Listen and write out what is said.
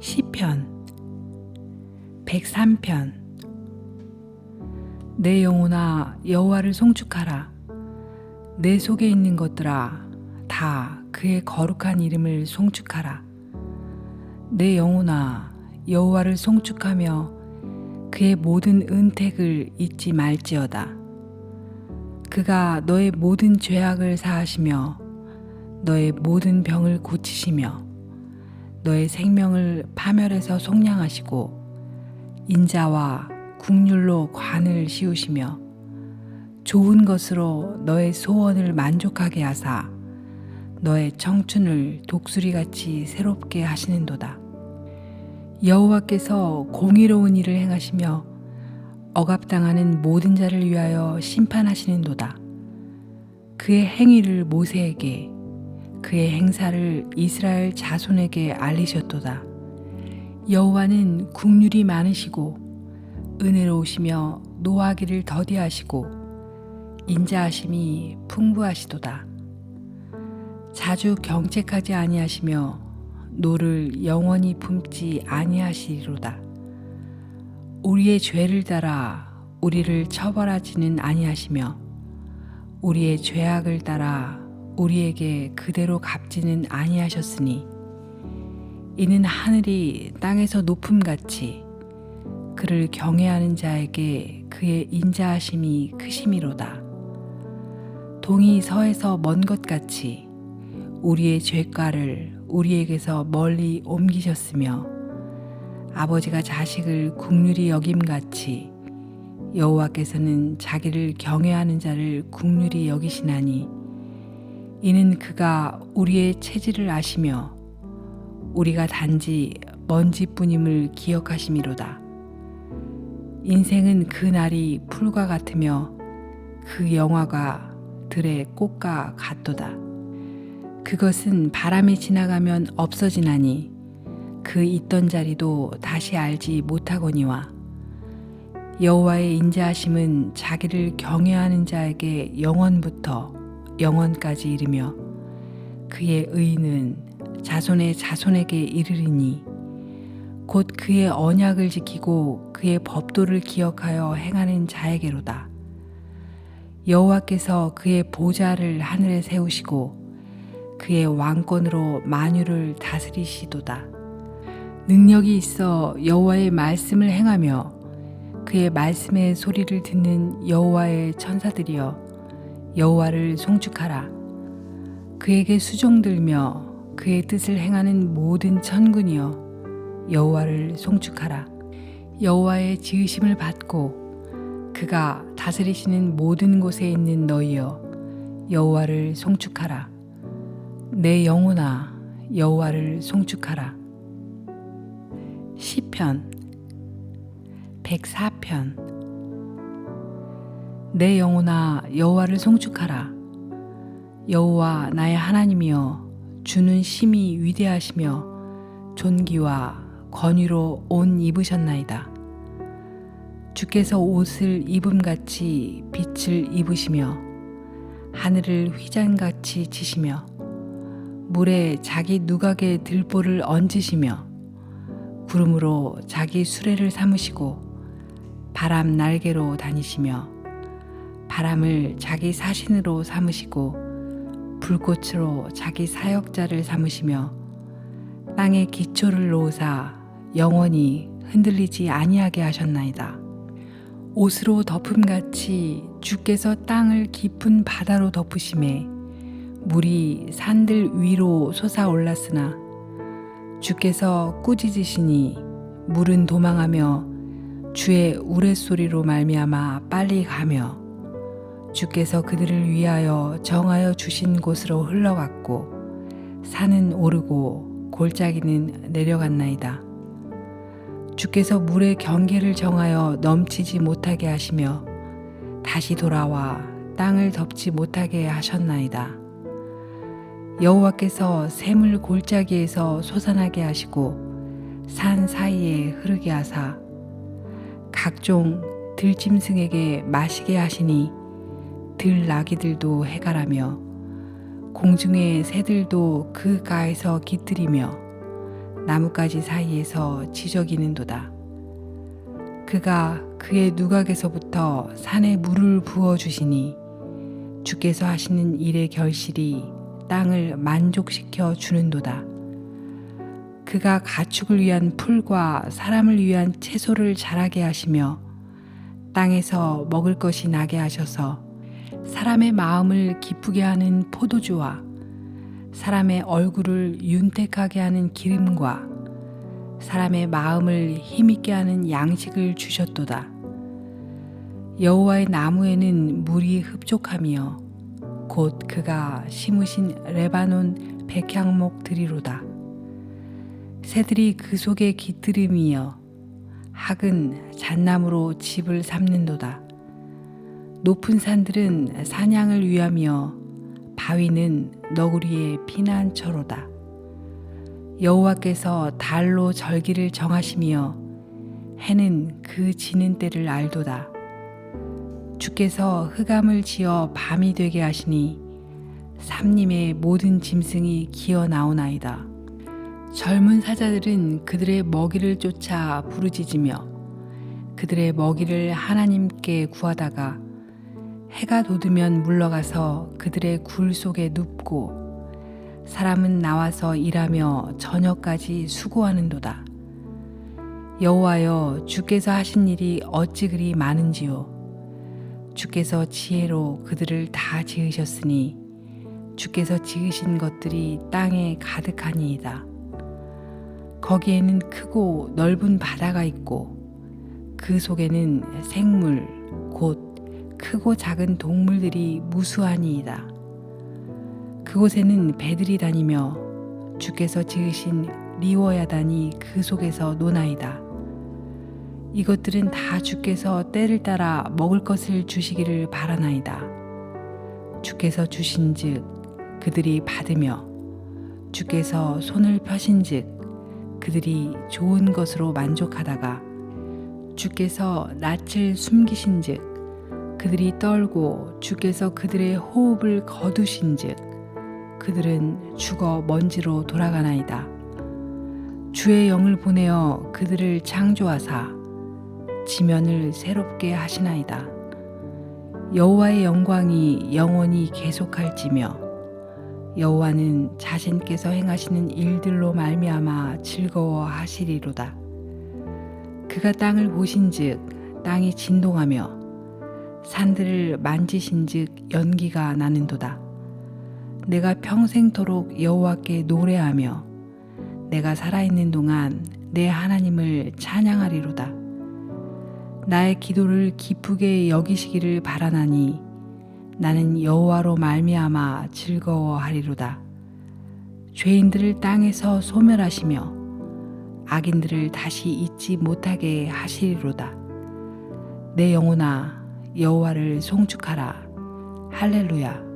시편 103편. 내 영혼아 여호와를 송축하라. 내 속에 있는 것들아 다 그의 거룩한 이름을 송축하라. 내 영혼아 여호와를 송축하며 그의 모든 은택을 잊지 말지어다. 그가 너의 모든 죄악을 사하시며 너의 모든 병을 고치시며 너의 생명을 파멸해서 속량하시고 인자와 국률로 관을 씌우시며 좋은 것으로 너의 소원을 만족하게 하사 너의 청춘을 독수리같이 새롭게 하시는도다. 여호와께서 공의로운 일을 행하시며 억압당하는 모든 자를 위하여 심판하시는도다. 그의 행위를 모세에게 그의 행사를 이스라엘 자손에게 알리셨도다. 여호와는 국률이 많으시고 은혜로우시며 노하기를 더디하시고 인자하심이 풍부하시도다. 자주 경책하지 아니하시며 노를 영원히 품지 아니하시리로다. 우리의 죄를 따라 우리를 처벌하지는 아니하시며 우리의 죄악을 따라 우리에게 그대로 갚지는 아니하셨으니 이는 하늘이 땅에서 높음같이 그를 경외하는 자에게 그의 인자하심이 크심이로다. 동이 서에서 먼 것 같이 우리의 죄가를 우리에게서 멀리 옮기셨으며 아버지가 자식을 국률이 여김같이 여호와께서는 자기를 경외하는 자를 국률이 여기시나니 이는 그가 우리의 체질을 아시며 우리가 단지 먼지뿐임을 기억하심이로다. 인생은 그 날이 풀과 같으며 그 영화가 들의 꽃과 같도다. 그것은 바람이 지나가면 없어지나니 그 있던 자리도 다시 알지 못하거니와 여호와의 인자하심은 자기를 경외하는 자에게 영원부터 영원까지 이르며 그의 의는 자손의 자손에게 이르리니 곧 그의 언약을 지키고 그의 법도를 기억하여 행하는 자에게로다. 여호와께서 그의 보좌를 하늘에 세우시고 그의 왕권으로 만유를 다스리시도다. 능력이 있어 여호와의 말씀을 행하며 그의 말씀의 소리를 듣는 여호와의 천사들이여 여호와를 송축하라. 그에게 수종들며 그의 뜻을 행하는 모든 천군이여 여호와를 송축하라. 여호와의 지으심을 받고 그가 다스리시는 모든 곳에 있는 너희여 여호와를 송축하라. 내 영혼아 여호와를 송축하라. 시편 104편 내 영혼아 여호와를 송축하라. 여호와 나의 하나님이여 주는 심히 위대하시며 존귀와 권위로 옷 입으셨나이다. 주께서 옷을 입음같이 빛을 입으시며 하늘을 휘장같이 치시며 물에 자기 누각의 들보를 얹으시며 구름으로 자기 수레를 삼으시고 바람 날개로 다니시며 바람을 자기 사신으로 삼으시고 불꽃으로 자기 사역자를 삼으시며 땅의 기초를 놓으사 영원히 흔들리지 아니하게 하셨나이다. 옷으로 덮음같이 주께서 땅을 깊은 바다로 덮으심에 물이 산들 위로 솟아올랐으나 주께서 꾸짖으시니 물은 도망하며 주의 우레소리로 말미암아 빨리 가며 주께서 그들을 위하여 정하여 주신 곳으로 흘러갔고 산은 오르고 골짜기는 내려갔나이다. 주께서 물의 경계를 정하여 넘치지 못하게 하시며 다시 돌아와 땅을 덮지 못하게 하셨나이다. 여호와께서 샘을 골짜기에서 솟아나게 하시고 산 사이에 흐르게 하사 각종 들짐승에게 마시게 하시니 들나귀들도 해가라며 공중의 새들도 그 가에서 깃들이며 나뭇가지 사이에서 지저귀는도다. 그가 그의 누각에서부터 산에 물을 부어 주시니 주께서 하시는 일의 결실이 땅을 만족시켜 주는도다. 그가 가축을 위한 풀과 사람을 위한 채소를 자라게 하시며 땅에서 먹을 것이 나게 하셔서 사람의 마음을 기쁘게 하는 포도주와 사람의 얼굴을 윤택하게 하는 기름과 사람의 마음을 힘있게 하는 양식을 주셨도다. 여호와의 나무에는 물이 흡족하며 곧 그가 심으신 레바논 백향목 들이로다. 새들이 그 속에 깃들음이여 학은 잣나무로 집을 삼는도다. 높은 산들은 사냥을 위하며 바위는 너구리의 피난처로다. 여호와께서 달로 절기를 정하시며 해는 그 지는 때를 알도다. 주께서 흑암을 지어 밤이 되게 하시니 삼림의 모든 짐승이 기어 나오나이다. 젊은 사자들은 그들의 먹이를 쫓아 부르짖으며 그들의 먹이를 하나님께 구하다가 해가 돋으면 물러가서 그들의 굴 속에 눕고 사람은 나와서 일하며 저녁까지 수고하는도다. 여호와여 주께서 하신 일이 어찌 그리 많은지요 주께서 지혜로 그들을 다 지으셨으니 주께서 지으신 것들이 땅에 가득하니이다. 거기에는 크고 넓은 바다가 있고 그 속에는 생물 곧 크고 작은 동물들이 무수하니이다. 그곳에는 배들이 다니며 주께서 지으신 리워야단이 그 속에서 노나이다. 이것들은 다 주께서 때를 따라 먹을 것을 주시기를 바라나이다. 주께서 주신즉 그들이 받으며 주께서 손을 펴신즉 그들이 좋은 것으로 만족하다가 주께서 낯을 숨기신즉 그들이 떨고 주께서 그들의 호흡을 거두신즉 그들은 죽어 먼지로 돌아가나이다. 주의 영을 보내어 그들을 창조하사 지면을 새롭게 하시나이다. 여호와의 영광이 영원히 계속할지며 여호와는 자신께서 행하시는 일들로 말미암아 즐거워하시리로다. 그가 땅을 보신즉 땅이 진동하며 산들을 만지신즉 연기가 나는도다. 내가 평생토록 여호와께 노래하며 내가 살아있는 동안 내 하나님을 찬양하리로다. 나의 기도를 기쁘게 여기시기를 바라나니 나는 여호와로 말미암아 즐거워하리로다. 죄인들을 땅에서 소멸하시며 악인들을 다시 잊지 못하게 하시리로다. 내 영혼아 여호와를 송축하라. 할렐루야.